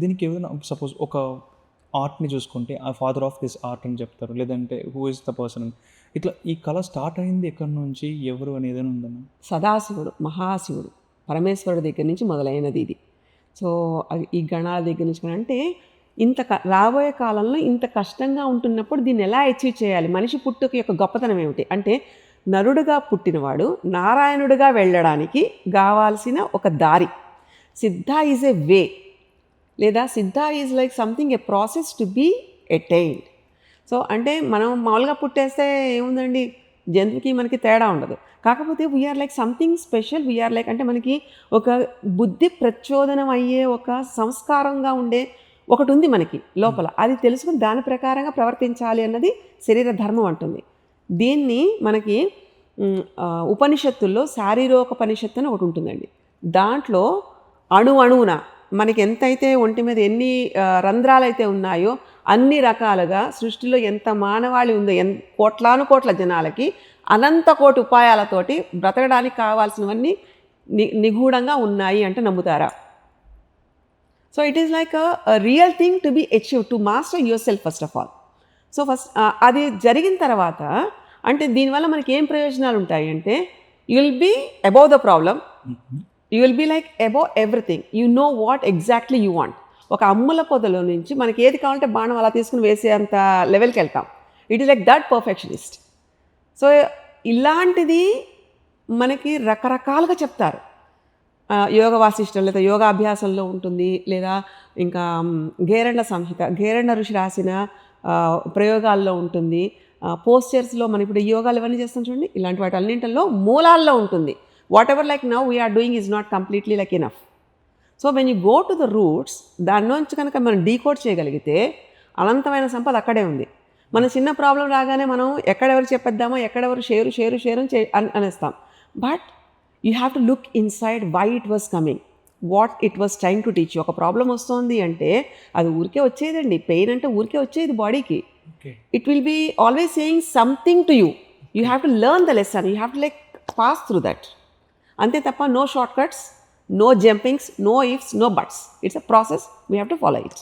దీనికి ఏదైనా సపోజ్ ఒక ఆర్ట్ని చూసుకుంటే ఆ ఫాదర్ ఆఫ్ దిస్ ఆర్ట్ అని చెప్తారు. లేదంటే హూ ఇస్ ద పర్సన్ ఇట్లా ఈ కళ స్టార్ట్ అయింది ఎక్కడి నుంచి? ఎవరు అనేది ఏదైనా ఉందన్న సదాశివుడు మహాశివుడు పరమేశ్వరుడు దగ్గర నుంచి మొదలైనది ఇది. సో ఈ గణాల దగ్గర నుంచి అంటే ఇంత క- రాబోయే కాలంలో ఇంత కష్టంగా ఉంటున్నప్పుడు దీన్ని ఎలా అచీవ్ చేయాలి? మనిషి పుట్టుక యొక్క గొప్పతనం ఏమిటి? అంటే నరుడుగా పుట్టినవాడు నారాయణుడిగా వెళ్ళడానికి కావాల్సిన ఒక దారి. సిద్ధ ఈజ్ ఏ వే లేదా సిద్ధ is like something a process to be attained so అంటే మనం మామూలుగా పుట్టేస్తే ఏముందండి? జంతువుకి మనకి తేడా ఉండదు. కాకపోతే we're like something special we're like అంటే మనకి ఒక బుద్ధి ప్రచోదనం అయ్యే ఒక సంస్కారంగా ఉండే ఒకటి ఉంది మనకి లోపల. అది తెలుసుకుని దాని ప్రకారంగా ప్రవర్తించాలి అన్నది శరీర ధర్మం అంటుంది. దీన్ని మనకి ఉపనిషత్తుల్లో శారీరోపనిషత్తు అని ఒకటి ఉంటుందండి. దాంట్లో అణు అణువున మనకి ఎంతైతే ఒంటి మీద ఎన్ని రంధ్రాలైతే రంధ్రాలు అయితే ఉన్నాయో అన్ని రకాలుగా సృష్టిలో ఎంత మానవాళి ఉందో ఎన్ కోట్లాను కోట్ల జనాలకి అనంత కోటి ఉపాయాలతోటి బ్రతకడానికి కావాల్సినవన్నీ ని నిగూఢంగా ఉన్నాయి అంటే నమ్ముతారా? So it is like a real thing to be achieve to master yourself first of all so first అది జరిగిన తర్వాత అంటే దీనివల్ల మనకి ఏం ప్రయోజనాలు ఉంటాయి అంటే you'll will be above the problem you will be like above everything you know what exactly you want ఒక అమ్ముల పొదలో నుంచి మనకి ఏది కావాలంటే బాణం అలా తీసుకుని వేసేంత లెవెల్కి వెళ్తాం. It is like that perfectionist so ఇలాంటిది మనకి రకరకాలుగా చెప్తారు. యోగ వాసిష్టం లేదా యోగాభ్యాసంలో ఉంటుంది లేదా ఇంకా మ్, గేరండ సంహిత గేరండ ఋషి రాసిన ప్రయోగాల్లో ఉంటుంది. పోస్చర్స్లో మనం ఇప్పుడు యోగాలు ఇవన్నీ చేస్తాం చూడండి. ఇలాంటి వాటి అన్నింటిలో మూలాల్లో ఉంటుంది. Whatever like now we're doing is not completely like enough so when you go to the roots దానిలోంచి కనుక మనం డీకోడ్ చేయగలిగితే అనంతమైన సంపద అక్కడే ఉంది. మన చిన్న ప్రాబ్లం రాగానే మనం ఎక్కడెవరు చెప్పేద్దామో ఎక్కడెవరు షేరు షేరు షేరు చే- అని- అనేస్తాం. But you have to look inside why it was coming what it was trying to teach ఒక ప్రాబ్లం వస్తుంది అంటే అది ఊరికే వచ్చేదండి. పెయిన్ అంటే ఊరికే వచ్చేది బాడీకి. It will be always saying something to you you have to learn the lesson you have to like pass through that అంతే తప్ప no short cuts no jumpings no ifs no buts it's a process we have to follow it